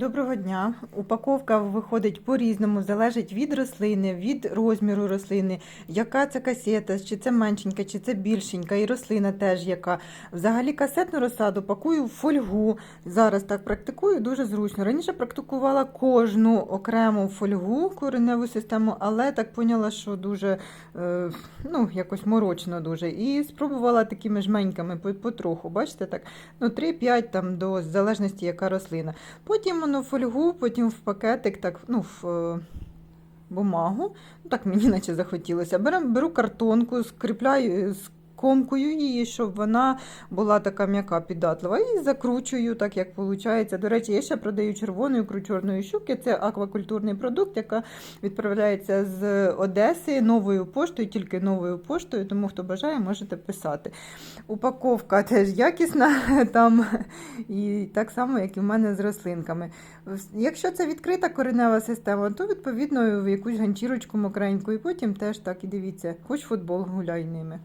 Доброго дня. Упаковка виходить по-різному, залежить від рослини, від розміру рослини, яка це касета, чи це меншенька, чи це більшенька, і рослина теж яка. Взагалі касетну розсаду пакую в фольгу. Зараз так практикую дуже зручно. Раніше практикувала кожну окрему фольгу, кореневу систему, але так поняла, що дуже е, ну, якось морочно дуже. І спробувала такими жменьками потроху. Бачите, так, ну 3-5 там до залежності, яка рослина. Потім воно фольгу, потім в пакетик, так, ну, в е, бумагу. Ну, так мені наче захотілося. Беру, беру картонку, скріпляю, скомкую її, щоб вона була така м'яка, піддатлива. І закручую, так як виходить. До речі, я ще продаю червону ікру чорної щуки. Це аквакультурний продукт, яка відправляється з Одеси новою поштою, тільки новою поштою, тому хто бажає, можете писати. Упаковка теж якісна там, і так само, як і в мене з рослинками. Якщо це відкрита коренева система, то відповідно в якусь ганчірочку мокреньку, і потім теж так і дивіться, хоч футбол гуляй ними.